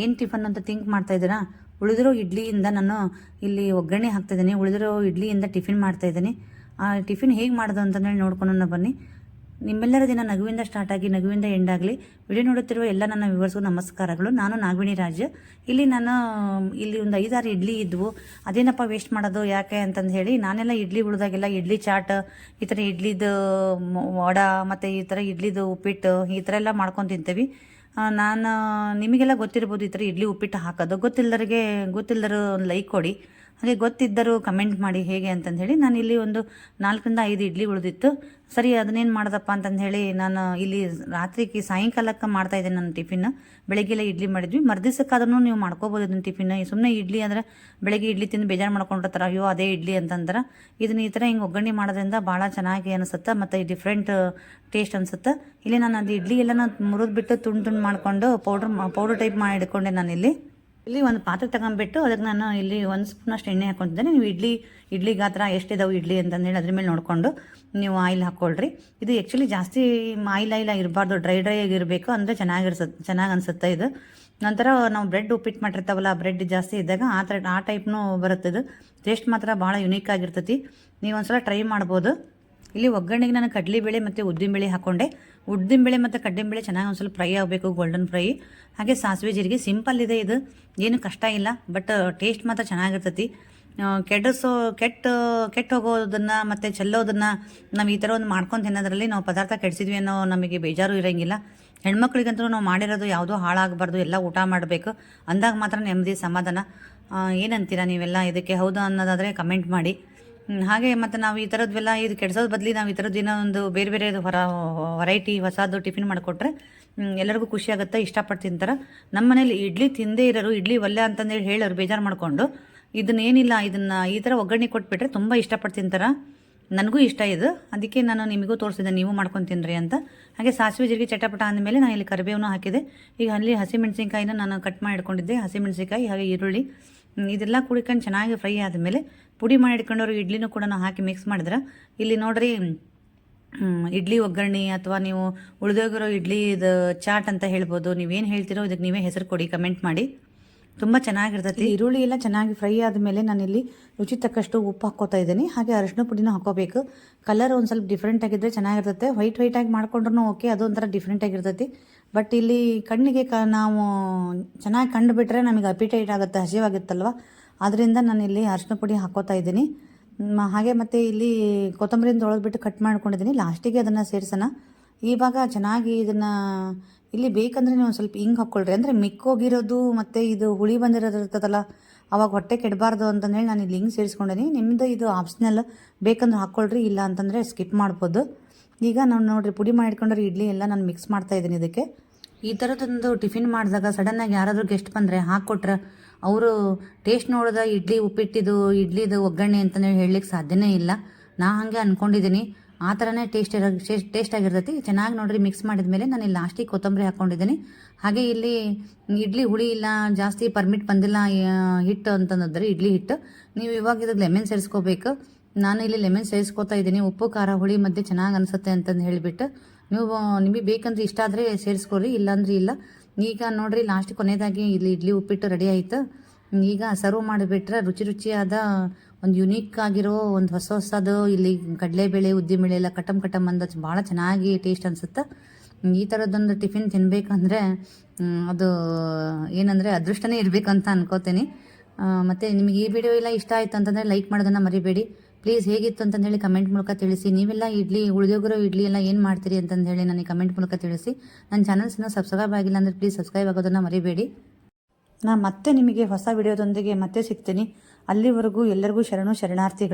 ಏನು ಟಿಫನ್ ಅಂತ ಥಿಂಕ್ ಮಾಡ್ತಾ ಇದ್ದೀರಾ? ಉಳಿದಿರೋ ಇಡ್ಲಿಯಿಂದ ನಾನು ಇಲ್ಲಿ ಒಗ್ಗರಣೆ ಹಾಕ್ತಾಯಿದ್ದೀನಿ ಉಳಿದಿರೋ ಇಡ್ಲಿಯಿಂದ ಟಿಫಿನ್ ಮಾಡ್ತಾಯಿದ್ದೀನಿ ಆ ಟಿಫಿನ್ ಹೇಗೆ ಮಾಡೋದು ಅಂತಂದೇಳಿ ನೋಡ್ಕೊಂಡು ಬನ್ನಿ. ನಿಮ್ಮೆಲ್ಲರ ದಿನ ನಗುವಿಂದ ಸ್ಟಾರ್ಟ್ ಆಗಿ, ನಗುವಿಂದ ಎಂಡ್ ಆಗಲಿ ವಿಡಿಯೋ ನೋಡುತ್ತಿರುವ ಎಲ್ಲ ನನ್ನ ವಿವರ್ಸ್ಗೂ ನಮಸ್ಕಾರಗಳು. ನಾನು ನಾಗವಿಣಿ ರಾಜ್. ಇಲ್ಲಿ ನಾನು, ಇಲ್ಲಿ ಒಂದು ಐದಾರು ಇಡ್ಲಿ ಇದ್ವು. ಅದೇನಪ್ಪ ವೇಸ್ಟ್ ಮಾಡೋದು, ಯಾಕೆ ಅಂತಂದು ಹೇಳಿ ನಾನೆಲ್ಲ ಇಡ್ಲಿ ಉಳಿದಾಗೆಲ್ಲ ಇಡ್ಲಿ ಚಾಟ್, ಈ ಥರ ಇಡ್ಲಿದು ವಡ, ಮತ್ತು ಈ ಥರ ಇಡ್ಲಿದು ಉಪ್ಪಿಟ್ಟು, ಈ ಥರ ಎಲ್ಲ ಮಾಡ್ಕೊಂಡು ತಿಂತೀವಿ. ನಾನು ನಿಮಗೆಲ್ಲ ಗೊತ್ತಿರ್ಬೋದು ಈ ಥರ ಇಡ್ಲಿ ಉಪ್ಪಿಟ್ಟು ಹಾಕೋದು. ಗೊತ್ತಿಲ್ಲದರಿಗೆ ಗೊತ್ತಿಲ್ಲದರು ಒಂದು ಲೈಕ್ ಕೊಡಿ. ಹಾಗೆ ಗೊತ್ತಿದ್ದರೂ ಕಮೆಂಟ್ ಮಾಡಿ ಹೇಗೆ ಅಂತಂದು ಹೇಳಿ ನಾನು ಇಲ್ಲಿ ಒಂದು ನಾಲ್ಕರಿಂದ ಐದು ಇಡ್ಲಿ ಉಳಿದಿತ್ತು. ಸರಿ ಅದನ್ನೇನು ಮಾಡ್ದಪ್ಪ ಅಂತಂದು ಹೇಳಿ ನಾನು ಇಲ್ಲಿ ರಾತ್ರಿಗೆ ಸಾಯಂಕಾಲಕ್ಕೆ ಮಾಡ್ತಾ ಇದ್ದೆ ನನ್ನ ಟಿಫಿನ್. ಬೆಳಗ್ಗೆಲ್ಲ ಇಡ್ಲಿ ಮಾಡಿದ್ವಿ. ಮರ್ದಿಸಕ್ಕಾದ್ರೂ ನೀವು ಮಾಡ್ಕೋಬೋದು ಇದನ್ನು ಟಿಫಿನ್. ಸುಮ್ಮನೆ ಇಡ್ಲಿ ಅಂದರೆ ಬೆಳಗ್ಗೆ ಇಡ್ಲಿ ತಿಂದು ಬೇಜಾರು ಮಾಡ್ಕೊಂಡಿರ್ತಾರೆ ಅಯ್ಯೋ ಅದೇ ಇಡ್ಲಿ ಅಂತಂದ್ರೆ ಇದನ್ನ ಈ ಥರ ಹಿಂಗೆ ಒಗ್ಗರಣೆ ಮಾಡೋದ್ರಿಂದ ಭಾಳ ಚೆನ್ನಾಗಿ ಅನಿಸುತ್ತೆ ಮತ್ತು ಡಿಫ್ರೆಂಟ್ ಟೇಸ್ಟ್ ಅನಿಸುತ್ತೆ. ಇಲ್ಲಿ ನಾನು ಅದು ಇಡ್ಲಿ ಎಲ್ಲ ಮುರಿದು ಬಿಟ್ಟು ತುಂಡು ತುಂಡು ಮಾಡಿಕೊಂಡು ಪೌಡ್ರ್ ಪೌಡ್ರ್ ಟೈಪ್ ಮಾಡಿ ಇಟ್ಕೊಂಡೆ ನಾನಿಲ್ಲಿ ಇಲ್ಲಿ ಒಂದು ಪಾತ್ರೆ ತಗೊಂಡ್ಬಿಟ್ಟು ಅದಕ್ಕೆ ನಾನು ಇಲ್ಲಿ ಒಂದು ಸ್ಪೂನ್ ಅಷ್ಟು ಎಣ್ಣೆ ಹಾಕೊತಿದ್ದೇನೆ ನೀವು ಇಡ್ಲಿ ಇಡ್ಲಿ ಗಾತ್ರ ಎಷ್ಟಿದಾವೆ ಇಡ್ಲಿ ಅಂತಂದೇಳಿ ಅದ್ರ ಮೇಲೆ ನೋಡಿಕೊಂಡು ನೀವು ಆಯಿಲ್ ಹಾಕ್ಕೊಳ್ರಿ. ಇದು ಆ್ಯಕ್ಚುಲಿ ಜಾಸ್ತಿ ಆಯಿಲ್ ಆಯಿಲ್ ಇರಬಾರ್ದು ಡ್ರೈ ಡ್ರೈ ಆಗಿರಬೇಕು. ಅಂದರೆ ಚೆನ್ನಾಗಿರ್ಸುತ್ತೆ ಚೆನ್ನಾಗಿ ಅನಿಸುತ್ತೆ ಇದು. ನಂತರ ನಾವು ಬ್ರೆಡ್ ಉಪ್ಪಿಟ್ಟು ಮಾಡಿರ್ತಾವಲ್ಲ ಬ್ರೆಡ್ ಜಾಸ್ತಿ ಇದ್ದಾಗ ಆ ಥರ, ಆ ಟೈಪ್ನೂ ಬರುತ್ತೆ ಇದು ಟೇಸ್ಟ್ ಮಾತ್ರ ಭಾಳ ಯುನೀಕ್ ಆಗಿರ್ತೈತಿ. ನೀವು ಒಂದ್ಸಲ ಟ್ರೈ ಮಾಡ್ಬೋದು. ಇಲ್ಲಿ ಒಗ್ಗರಣೆಗೆ ನಾನು ಕಡಲೆಬೇಳೆ ಮತ್ತು ಉದ್ದಿನಬೇಳೆ ಹಾಕ್ಕೊಂಡೆ ಉದ್ದಿನಬೇಳೆ ಮತ್ತು ಕಡಲೆಬೇಳೆ ಚೆನ್ನಾಗಿ ಒಂದು ಸ್ವಲ್ಪ ಫ್ರೈ ಆಗಬೇಕು ಗೋಲ್ಡನ್ ಫ್ರೈ ಹಾಗೆ ಸಾಸಿವೆ ಜೀರಿಗೆ, ಸಿಂಪಲ್ ಇದೆ ಇದು. ಏನು ಕಷ್ಟ ಇಲ್ಲ ಬಟ್ ಟೇಸ್ಟ್ ಮಾತ್ರ ಚೆನ್ನಾಗಿರ್ತೈತಿ. ಕೆಡಸೋ ಕೆಟ್ಟ ಕೆಟ್ಟ ಹೋಗೋದನ್ನು ಮತ್ತು ಚೆಲ್ಲೋದನ್ನು ನಾವು ಈ ಥರ ಒಂದು ಮಾಡ್ಕೊಂಡು ತಿನ್ನೋದ್ರಲ್ಲಿ ನಾವು ಪದಾರ್ಥ ಕೆಡಿಸಿದ್ವಿ ಅನ್ನೋ ನಮಗೆ ಬೇಜಾರು ಇರೋಂಗಿಲ್ಲ. ಹೆಣ್ಮಕ್ಳಿಗಂತೂ ನಾವು ಮಾಡಿರೋದು ಯಾವುದೋ ಹಾಳಾಗಬಾರ್ದು, ಎಲ್ಲ ಊಟ ಮಾಡಬೇಕು. ಅಂದಾಗ ಮಾತ್ರ ನೆಮ್ಮದಿ ಸಮಾಧಾನ. ಏನಂತೀರಾ ನೀವೆಲ್ಲ ಇದಕ್ಕೆ ಹೌದು ಅನ್ನೋದಾದರೆ ಕಮೆಂಟ್ ಮಾಡಿ. ಹಾಗೆ ಮತ್ತು ನಾವು ಈ ಥರದ್ವೆಲ್ಲ ಇದು ಕೆಡ್ಸೋದು ಬದಲಿ ನಾವು ಈ ಥರದ್ದು ಏನೋ ಒಂದು ಬೇರೆ ಬೇರೆ ಹೊರ ವೆರೈಟಿ ಹೊಸದು ಟಿಫಿನ್ ಮಾಡಿಕೊಟ್ರೆ ಎಲ್ಲರಿಗೂ ಖುಷಿ ಆಗುತ್ತೆ ಇಷ್ಟಪಟ್ಟು ತಿಂತಾರೆ ನಮ್ಮ ಮನೇಲಿ ಇಡ್ಲಿ ತಿಂದೇ ಇರೋರು, ಇಡ್ಲಿ ಒಲ್ಲೆ ಅಂತಂದೇಳಿ ಹೇಳೋರು ಬೇಜಾರು ಮಾಡಿಕೊಂಡು, ಇದನ್ನೇನಿಲ್ಲ, ಇದನ್ನು ಈ ಥರ ಒಗ್ಗರಣೆ ಕೊಟ್ಬಿಟ್ರೆ ತುಂಬ ಇಷ್ಟಪಟ್ಟು ತಿಂತಾರೆ ನನಗೂ ಇಷ್ಟ ಇದು. ಅದಕ್ಕೆ ನಾನು ನಿಮಗೂ ತೋರಿಸಿದೆ ನೀವು ಮಾಡ್ಕೊಂಡು ತಿನ್ನಿರಿ ಅಂತ. ಹಾಗೆ ಸಾಸಿವೆ ಜೀರಿಗೆ ಚಟಪಟ ಅಂದಮೇಲೆ ನಾನು ಇಲ್ಲಿ ಕರಿಬೇವನ್ನು ಹಾಕಿದೆ. ಈಗ ಅಲ್ಲಿ ಹಸಿಮೆಣಸಿನ್ಕಾಯಿನ ನಾನು ಕಟ್ ಮಾಡಿ ಇಟ್ಕೊಂಡಿದ್ದೆ. ಹಸಿಮೆಣಸಿನ್ಕಾಯಿ ಹಾಗೆ ಈರುಳ್ಳಿ ಇದೆಲ್ಲ ಕುಡಿಕೊಂಡು ಚೆನ್ನಾಗಿ ಫ್ರೈ ಆದಮೇಲೆ ಪುಡಿ ಮಾಡಿ ಇಟ್ಕೊಂಡವ್ರು ಇಡ್ಲಿನೂ ಕೂಡ ನಾವು ಹಾಕಿ ಮಿಕ್ಸ್ ಮಾಡಿದ್ರೆ, ಇಲ್ಲಿ ನೋಡ್ರಿ ಇಡ್ಲಿ ಒಗ್ಗರಣೆ ಅಥವಾ ನೀವು ಉಳಿದೋಗಿರೋ ಇಡ್ಲಿ ಇದು ಚಾಟ್ ಅಂತ ಹೇಳ್ಬೋದು, ನೀವೇನು ಹೇಳ್ತೀರೋ ಇದಕ್ಕೆ ನೀವೇ ಹೆಸರು ಕೊಡಿ ಕಮೆಂಟ್ ಮಾಡಿ. ತುಂಬ ಚೆನ್ನಾಗಿರ್ತೈತಿ. ಈರುಳ್ಳಿ ಎಲ್ಲ ಚೆನ್ನಾಗಿ ಫ್ರೈ ಆದಮೇಲೆ ನಾನಿಲ್ಲಿ ರುಚಿ ತಕ್ಕಷ್ಟು ಉಪ್ಪು ಹಾಕ್ಕೋತಾ ಇದ್ದೀನಿ. ಹಾಗೆ ಅರಿಶಿನ ಪುಡಿನೂ ಹಾಕೋಬೇಕು ಕಲರ್ ಒಂದು ಸ್ವಲ್ಪ ಡಿಫ್ರೆಂಟ್ ಆಗಿದ್ದರೆ ಚೆನ್ನಾಗಿರ್ತೈತೆ. ವೈಟ್ ವೈಟ್ ಆಗಿ ಮಾಡ್ಕೊಂಡ್ರೂ ಓಕೆ ಅದು ಒಂಥರ ಡಿಫ್ರೆಂಟ್ ಆಗಿರ್ತೈತಿ. ಬಟ್ ಇಲ್ಲಿ ಕಣ್ಣಿಗೆ ಕ ನಾವು ಚೆನ್ನಾಗಿ ಕಂಡು ಬಿಟ್ಟರೆ ನಮಗೆ ಅಪಿಟೈಟ್ ಆಗುತ್ತೆ ಹಸಿವಾಗುತ್ತಲ್ವ ಅದರಿಂದ ನಾನು ಇಲ್ಲಿ ಅರಿಶಿನ ಪುಡಿ ಹಾಕೋತಾ ಇದ್ದೀನಿ. ಹಾಗೆ ಮತ್ತು ಇಲ್ಲಿ ಕೊತ್ತಂಬರಿನ ತೊಳೆದ್ಬಿಟ್ಟು ಕಟ್ ಮಾಡ್ಕೊಂಡಿದ್ದೀನಿ. ಲಾಸ್ಟಿಗೆ ಅದನ್ನು ಸೇರಿಸೋಣ. ಇವಾಗ ಚೆನ್ನಾಗಿ ಇದನ್ನು, ಇಲ್ಲಿ ಬೇಕಂದ್ರೆ ನೀವು ಸ್ವಲ್ಪ ಹಿಂಗೆ ಹಾಕ್ಕೊಳ್ರಿ ಅಂದರೆ ಮಿಕ್ಕೋಗಿರೋದು ಮತ್ತು ಇದು ಹುಳಿ ಬಂದಿರೋದು ಇರ್ತದಲ್ಲ, ಅವಾಗ ಹೊಟ್ಟೆ ಕೆಡಬಾರ್ದು ಅಂತಂದೇಳಿ ನಾನು ಇಲ್ಲಿ ಹಿಂಗೆ ಸೇರಿಸ್ಕೊಂಡೀನಿ ನಿಮ್ಮದು ಇದು ಆಪ್ಷನಲ್ ಬೇಕಂದ್ರೆ ಹಾಕ್ಕೊಳ್ರಿ ಇಲ್ಲ ಅಂತಂದರೆ ಸ್ಕಿಪ್ ಮಾಡ್ಬೋದು. ಈಗ ನಾನು ನೋಡ್ರಿ ಪುಡಿ ಮಾಡಿಟ್ಕೊಂಡ್ರೆ ಇಡ್ಲಿ ಎಲ್ಲ ನಾನು ಮಿಕ್ಸ್ ಮಾಡ್ತಾ ಇದ್ದೀನಿ ಇದಕ್ಕೆ. ಈ ಥರದೊಂದು ಟಿಫಿನ್ ಮಾಡಿದಾಗ ಸಡನ್ನಾಗಿ ಯಾರಾದರೂ ಗೆಸ್ಟ್ ಬಂದರೆ ಹಾಕ್ಕೊಟ್ರೆ ಅವರು ಟೇಸ್ಟ್ ನೋಡಿದ ಇಡ್ಲಿ ಉಪ್ಪಿಟ್ಟಿದು ಇಡ್ಲಿದು ಒಗ್ಗರಣೆ ಅಂತಲೇ ಹೇಳಲಿಕ್ಕೆ ಸಾಧ್ಯನೇ ಇಲ್ಲ. ನಾ ಹಾಗೆ ಅಂದ್ಕೊಂಡಿದ್ದೀನಿ ಆ ಥರನೇ ಟೇಸ್ಟ್ ಇರೋ ಟೇಸ್ಟ್ ಆಗಿರ್ತೈತಿ. ಚೆನ್ನಾಗಿ ನೋಡ್ರಿ ಮಿಕ್ಸ್ ಮಾಡಿದ ಮೇಲೆ ನಾನು ಇಲ್ಲಿ ಲಾಸ್ಟಿಗೆ ಕೊತ್ತಂಬರಿ ಹಾಕ್ಕೊಂಡಿದ್ದೀನಿ ಹಾಗೆ ಇಲ್ಲಿ ಇಡ್ಲಿ ಹುಳಿ ಇಲ್ಲ, ಜಾಸ್ತಿ ಪರ್ಮಿಟ್ ಬಂದಿಲ್ಲ ಹಿಟ್ಟು ಅಂತಂದ್ರೆ ಇಡ್ಲಿ ಹಿಟ್ಟು. ನೀವು ಇವಾಗ ಇದಕ್ಕೆ ಲೆಮನ್ ಸೇರಿಸ್ಕೋಬೇಕು. ನಾನು ಇಲ್ಲಿ ಲೆಮನ್ ಸೇರಿಸ್ಕೋತಾ ಇದ್ದೀನಿ. ಉಪ್ಪು, ಖಾರ, ಹುಳಿ ಮಧ್ಯೆ ಚೆನ್ನಾಗಿ ಅನಿಸುತ್ತೆ ಅಂತಂದು ಹೇಳಿಬಿಟ್ಟು ನೀವು ನಿಮಗೆ ಬೇಕಂದ್ರೆ ಇಷ್ಟ ಆದರೆ ಸೇರಿಸ್ಕೊಳ್ರಿ ಇಲ್ಲಾಂದ್ರೆ ಇಲ್ಲ. ಈಗ ನೋಡಿರಿ ಲಾಸ್ಟ್ ಕೊನೆಯದಾಗಿ ಇಲ್ಲಿ ಇಡ್ಲಿ ಉಪ್ಪಿಟ್ಟು ರೆಡಿ ಆಯಿತು. ಈಗ ಸರ್ವ್ ಮಾಡಿಬಿಟ್ರೆ ರುಚಿ ರುಚಿಯಾದ ಒಂದು ಯುನೀಕ್ ಆಗಿರೋ ಒಂದು ಹೊಸ ಹೊಸದು ಇಲ್ಲಿ ಕಡಲೆಬೇಳೆ ಉದ್ದಿನಬೇಳೆ ಎಲ್ಲ ಕಟಮ್ ಕಟಮ್ ಅಂದ ಭಾಳ ಚೆನ್ನಾಗಿ ಟೇಸ್ಟ್ ಅನಿಸುತ್ತೆ. ಈ ಥರದ್ದೊಂದು ಟಿಫಿನ್ ತಿನ್ನಬೇಕಂದ್ರೆ ಅದು ಏನಂದರೆ ಅದೃಷ್ಟನೇ ಇರಬೇಕಂತ ಅನ್ಕೋತೀನಿ. ಮತ್ತೆ ನಿಮಗೆ ಈ ವಿಡಿಯೋ ಎಲ್ಲ ಇಷ್ಟ ಆಯ್ತು ಅಂತಂದರೆ ಲೈಕ್ ಮಾಡೋದನ್ನು ಮರಿಬೇಡಿ. ಪ್ಲೀಸ್ ಹೇಗಿತ್ತು ಅಂತಂದೇಳಿ ಕಮೆಂಟ್ ಮೂಲಕ ತಿಳಿಸಿ. ನೀವೆಲ್ಲ ಇಡ್ಲಿ, ಉಳಿದೋಗಿರೋ ಇಡ್ಲಿ ಎಲ್ಲ ಏನು ಮಾಡ್ತೀರಿ ಅಂತಂದೇಳಿ ನನಗೆ ಕಮೆಂಟ್ ಮೂಲಕ ತಿಳಿಸಿ. ನನ್ನ ಚಾನಲ್ಸ್ನ ಸಬ್ಸ್ಕ್ರೈಬ್ ಆಗಿಲ್ಲ ಅಂದರೆ ಪ್ಲೀಸ್ ಸಬ್ಸ್ಕ್ರೈಬ್ ಆಗೋದನ್ನು ಮರಿಬೇಡಿ. ನಾನು ಮತ್ತೆ ನಿಮಗೆ ಹೊಸ ವಿಡಿಯೋದೊಂದಿಗೆ ಮತ್ತೆ ಸಿಗ್ತೀನಿ. ಅಲ್ಲಿವರೆಗೂ ಎಲ್ಲರಿಗೂ ಶರಣು, ಶರಣಾರ್ಥಿಗಳು.